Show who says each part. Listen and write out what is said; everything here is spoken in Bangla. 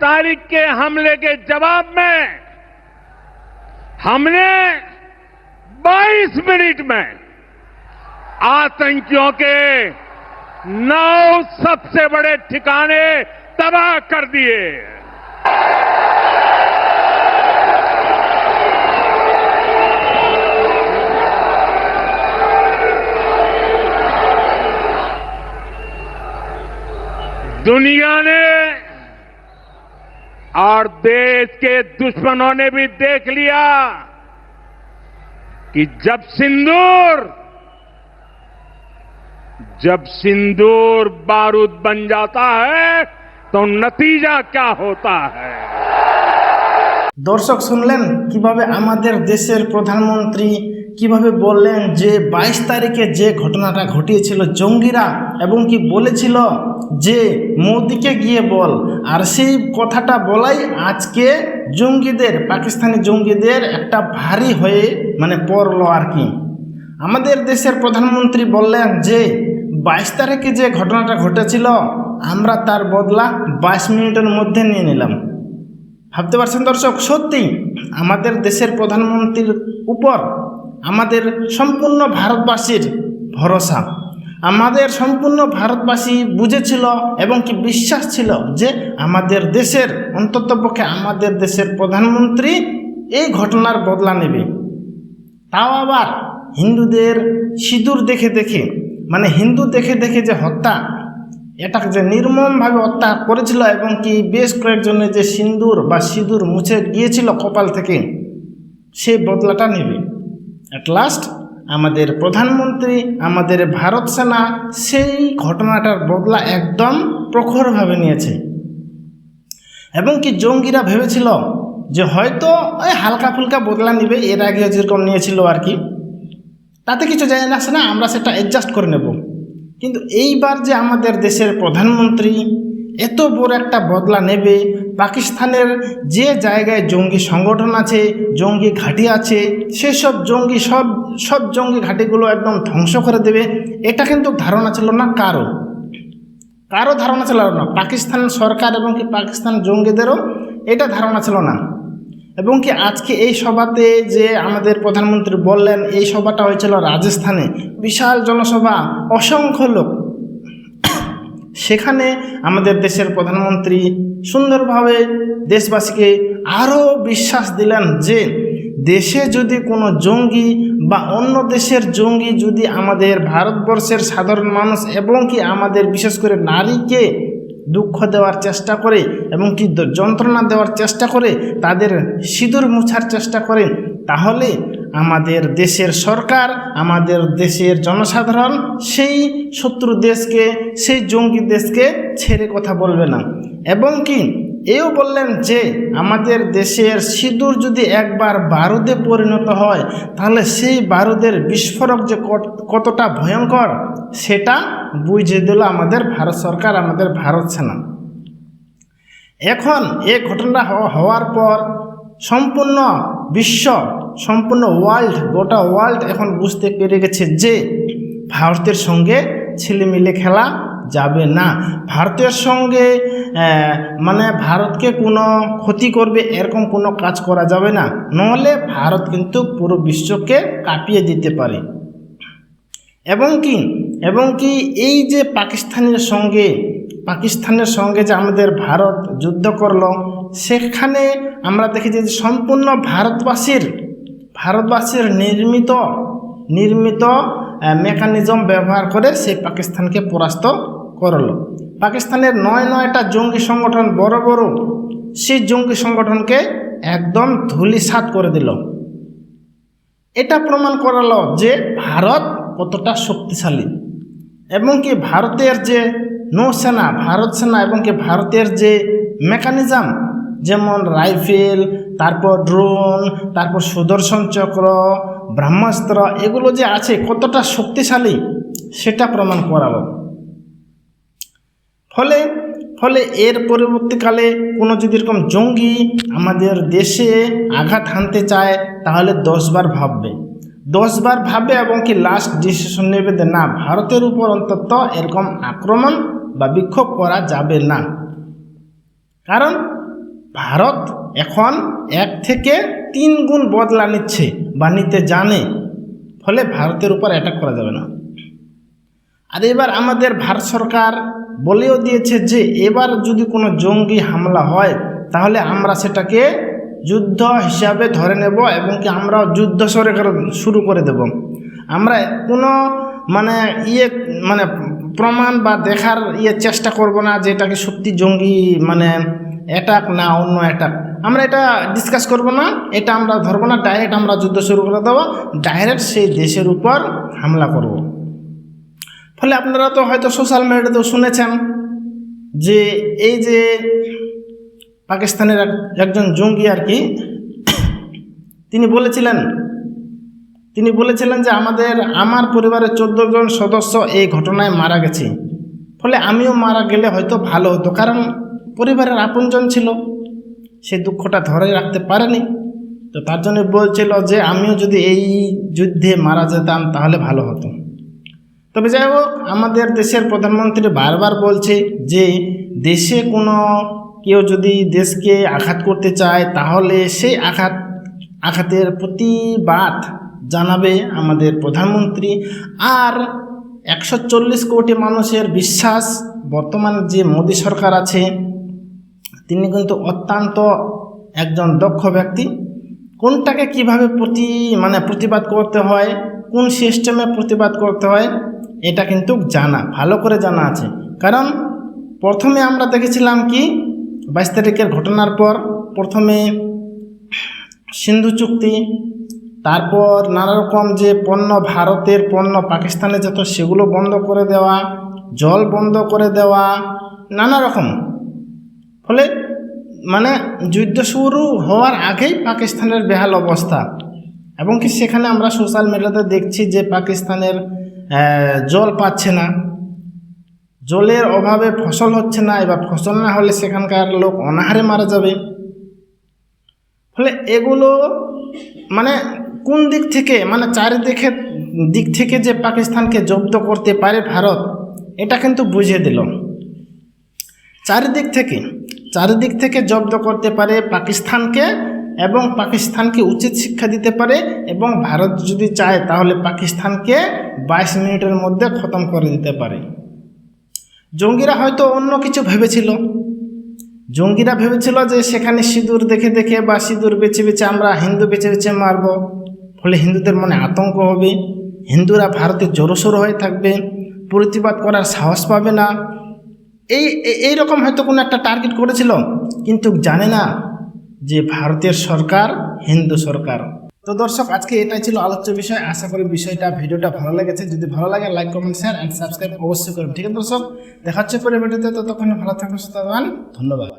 Speaker 1: तारीख के हमले के जवाब में हमने 22 मिनट में आतंकियों के नौ सबसे बड़े ठिकाने तबाह कर दिए। दुनिया ने और देश के दुश्मनों ने भी देख लिया कि जब सिंदूर जब सिंदूर बारूद बन जाता है तो नतीजा क्या होता है
Speaker 2: দর্শক শুনলেন কিভাবে আমাদের দেশের প্রধানমন্ত্রী কীভাবে বললেন যে বাইশ তারিখে যে ঘটনাটা ঘটিয়েছিল জঙ্গিরা এবং কি বলেছিল যে মোদিকে গিয়ে বল। আর সেই কথাটা বলাই আজকে জঙ্গিদের, পাকিস্তানি জঙ্গিদের একটা ভারী হয়ে মানে পড়ল আর কি। আমাদের দেশের প্রধানমন্ত্রী বললেন যে বাইশ তারিখে যে ঘটনাটা ঘটেছিল, আমরা তার বদলা বাইশ মিনিটের মধ্যে নিয়ে নিলাম। ভাবতে পারছেন দর্শক? সত্যি আমাদের দেশের প্রধানমন্ত্রীর উপর আমাদের সম্পূর্ণ ভারতবাসীর ভরসা। আমাদের সম্পূর্ণ ভারতবাসী বুঝেছিল এবং কি বিশ্বাস ছিল যে আমাদের দেশের অন্ততপক্ষে আমাদের দেশের প্রধানমন্ত্রী এই ঘটনার বদলা নেবে। তাও আবার হিন্দুদের সিঁদুর দেখে দেখে মানে হিন্দু দেখে দেখে যে হত্যা, এটাকে যে নির্মমভাবে হত্যা করেছিল এবং কি বেশ কয়েকজনের যে সিন্দুর বা সিঁদুর মুছে গিয়েছিল কপাল থেকে, সে বদলাটা নেবে। অ্যাট লাস্ট আমাদের প্রধানমন্ত্রী, আমাদের ভারত সেনা সেই ঘটনাটার বদলা একদম প্রখরভাবে নিয়েছে। এবং কি জঙ্গিরা ভেবেছিল যে হয়তো ওই হালকা ফুলকা বদলা নেবে, এর আগে যেরকম নিয়েছিল আর কি। তাতে কিছু যায় না আসে না, আমরা সেটা অ্যাডজাস্ট করে নেব। কিন্তু এইবার যে আমাদের দেশের প্রধানমন্ত্রী এত বড় একটা বদলা নেবে পাকিস্তানের যে জায়গায় জঙ্গি সংগঠন আছে, জঙ্গি ঘাঁটি আছে, সেসব জঙ্গি সব সব জঙ্গি ঘাঁটিগুলো একদম ধ্বংস করে দেবে। এটা কিন্তু ধারণা ছিল না কারও। কারও ধারণা ছিল না। পাকিস্তান সরকার এবং কি পাকিস্তান জঙ্গিদেরও এটা ধারণা ছিল না। এবং কি আজকে এই সভাতে যে আমাদের প্রধানমন্ত্রী বললেন, এই সভাটা হয়েছিল রাজস্থানে। বিশাল জনসভা, অসংখ্য লোক। সেখানে আমাদের দেশের প্রধানমন্ত্রী সুন্দরভাবে দেশবাসীকে আরও বিশ্বাস দিলেন যে দেশে যদি কোনো জঙ্গি বা অন্য দেশের জঙ্গি যদি আমাদের ভারতবর্ষের সাধারণ মানুষ এবং কি আমাদের বিশেষ করে নারীকে দুঃখ দেওয়ার চেষ্টা করে এবং কি যন্ত্রণা দেওয়ার চেষ্টা করে, তাদের সিঁদুর মুছার চেষ্টা করে তাহলে আমাদের দেশের সরকার, আমাদের দেশের জনসাধারণ সেই শত্রু দেশকে, সেই জঙ্গি দেশকে ছেড়ে কথা বলবে না। এবং কি, এও বললেন যে, আমাদের দেশের সিঁদুর যদি একবার বারুদে পরিণত হয়, তাহলে সেই বারুদের বিস্ফোরক যে কত- কতটা ভয়ঙ্কর, সেটা বুঝিয়ে দিল আমাদের ভারত সরকার, আমাদের ভারত সেনা। এখন এ ঘটনা হওয়ার পর সম্পূর্ণ বিশ্ব সম্পূর্ণ ওয়ার্ল্ড গোটা ওয়ার্ল্ড এখন বুঝতে পেরে গেছে যে ভারতের সঙ্গে ছেলেমিলে খেলা যাবে না। ভারতের সঙ্গে মানে ভারতকে কোনো ক্ষতি করবে এরকম কোনো কাজ করা যাবে না। নহলে ভারত কিন্তু পুরো বিশ্বকে কাঁপিয়ে দিতে পারে। এবং কি এবং কি এই যে পাকিস্তানের সঙ্গে পাকিস্তানের সঙ্গে যে আমাদের ভারত যুদ্ধ করল, সেখানে আমরা দেখেছি যে সম্পূর্ণ ভারতবাসীর ভারতবাসীর নির্মিত নির্মিত মেকানিজম ব্যবহার করে সেই পাকিস্তানকে পরাস্ত করল। পাকিস্তানের নয় নয়টা জঙ্গি সংগঠন বড় বড়, সেই জঙ্গি সংগঠনকে একদম ধুলিসাৎ করে দিল। এটা প্রমাণ করালো যে ভারত কতটা শক্তিশালী এবং কি ভারতের যে নৌসেনা, ভারত সেনা এবং কি ভারতের যে মেকানিজম যেমন রাইফেল, তারপর ড্রোন, তারপর সুদর্শন চক্র, ব্রহ্মাস্ত্র, এগুলো যে আছে কতটা শক্তিশালী, সেটা প্রমাণ করালো। ফলে ফলে এর পরবর্তীকালে কোনো যদি এরকম জঙ্গি আমাদের দেশে আঘাত হানতে চায়, তাহলে দশবার ভাববে। দশবার ভাববে এবং কি লাস্ট ডিসিশন নেবে যে না, ভারতের উপর অন্তত এরকম আক্রমণ বা বিক্ষোভ করা যাবে না। কারণ ভারত এখন এক থেকে তিন গুণ বদলা নিচ্ছে বা নিতে জানে, ফলে ভারতের উপর অ্যাটাক করা যাবে না। আর এবার আমাদের ভারত সরকার বলেও দিয়েছে যে, এবার যদি কোনো জঙ্গি হামলা হয়, তাহলে আমরা সেটাকে যুদ্ধ হিসাবে ধরে নেব এবং কি আমরাও যুদ্ধ সরে করে- শুরু করে দেব। আমরা কোনো মানে ইয়ে মানে প্রমাণ বা দেখার ইয়ে চেষ্টা করব না যে এটাকে সত্যি জঙ্গি মানে অ্যাটাক না, অন্য অ্যাটাক আমরা এটা ডিসকাস করব না, এটা আমরা ধরবো না ডাইরেক্ট আমরা যুদ্ধ শুরু করে দেবো ডাইরেক্ট সেই দেশের উপর হামলা করব। ফলে আপনারা তো হয়তো সোশ্যাল মিডিয়াতেও শুনেছেন যে এই যে পাকিস্তানের এক- একজন জঙ্গি আর কি, তিনি বলেছিলেন তিনি বলেছিলেন যে আমাদের, আমার পরিবারের চোদ্দ জন সদস্য এই ঘটনায় মারা গেছে। ফলে আমিও মারা গেলে হয়তো ভালো হতো, কারণ পরিবারের আপনজন ছিল সেই দুঃখটা ধরে রাখতে পারেনি। তো তার জন্য বলছিল যে, আমিও যদি এই যুদ্ধে মারা যেতাম, তাহলে ভালো হতো। তবে যাই হোক, আমাদের দেশের প্রধানমন্ত্রী বারবার বলছে যে, দেশে কোনো কেউ যদি দেশকে আঘাত করতে চায়, তাহলে সেই আঘাত, আঘাতের প্রতিবাদ জানাবে আমাদের প্রধানমন্ত্রী। আর একশো চল্লিশ কোটি মানুষের বিশ্বাস, বর্তমান যে মোদী সরকার আছে তিনি কিন্তু অত্যন্ত একজন দক্ষ ব্যক্তি। কোনটাকে কীভাবে প্রতি মানে প্রতিবাদ করতে হয়, কোন সিস্টেমে প্রতিবাদ করতে হয়, এটা কিন্তু জানা, ভালো করে জানা আছে। কারণ প্রথমে আমরা দেখেছিলাম কি, বাইশ তারিখের ঘটনার পর প্রথমে সিন্ধু চুক্তি, তারপর নানা রকম যে পণ্য, ভারতের পণ্য, পাকিস্তানে যেত, সেগুলো বন্ধ করে দেওয়া, জল বন্ধ করে দেওয়া, নানা রকম। ফলে মানে যুদ্ধ শুরু হওয়ার আগেই পাকিস্তানের বেহাল অবস্থা। এবং কি সেখানে আমরা সোশ্যাল মিডিয়াতে দেখছি যে পাকিস্তানের জল পাচ্ছে না। জলের অভাবে ফসল হচ্ছে না, এবার ফসল না হলে সেখানকার লোক অনাহারে মারা যাবে। ফলে এগুলো মানে কোন দিক থেকে মানে চারিদিকে দিক থেকে যে পাকিস্তানকে জব্দ করতে পারে ভারত, এটা কিন্তু বুঝিয়ে দিল। চারিদিক থেকে চারিদিক থেকে জব্দ করতে পারে পাকিস্তানকে এবং পাকিস্তানকে উচিত শিক্ষা দিতে পারে এবং ভারত যদি চায় তাহলে পাকিস্তানকে বাইশ মিনিটের মধ্যে খতম করে দিতে পারে। জঙ্গিরা হয়তো অন্য কিছু ভেবেছিল। জঙ্গিরা ভেবেছিল যে সেখানে সিঁদুর দেখে দেখে বা সিঁদুর বেছে বেছে আমরা হিন্দু বেছে বেছে মারব। ফলে হিন্দুদের মনে আতঙ্ক হবে। হিন্দুরা ভারতে জোরসোর হয়ে থাকবে। প্রতিবাদ করার সাহস পাবে না। এই এই রকম হয়তো কোনো একটা টার্গেট করেছিল, কিন্তু জানে না যে ভারতের সরকার হিন্দু সরকার। তো দর্শক, আজকে এটাই ছিল আলোচ্য বিষয়। আশা করি বিষয়টা, ভিডিওটা ভালো লেগেছে। যদি ভালো লাগে like comment share and subscribe অবশ্যই করুন। ঠিক আছে দর্শক, দেখা হচ্ছে পরে ভিডিওতে। ততক্ষণ ভালো থাকুন সুতরাং ধন্যবাদ।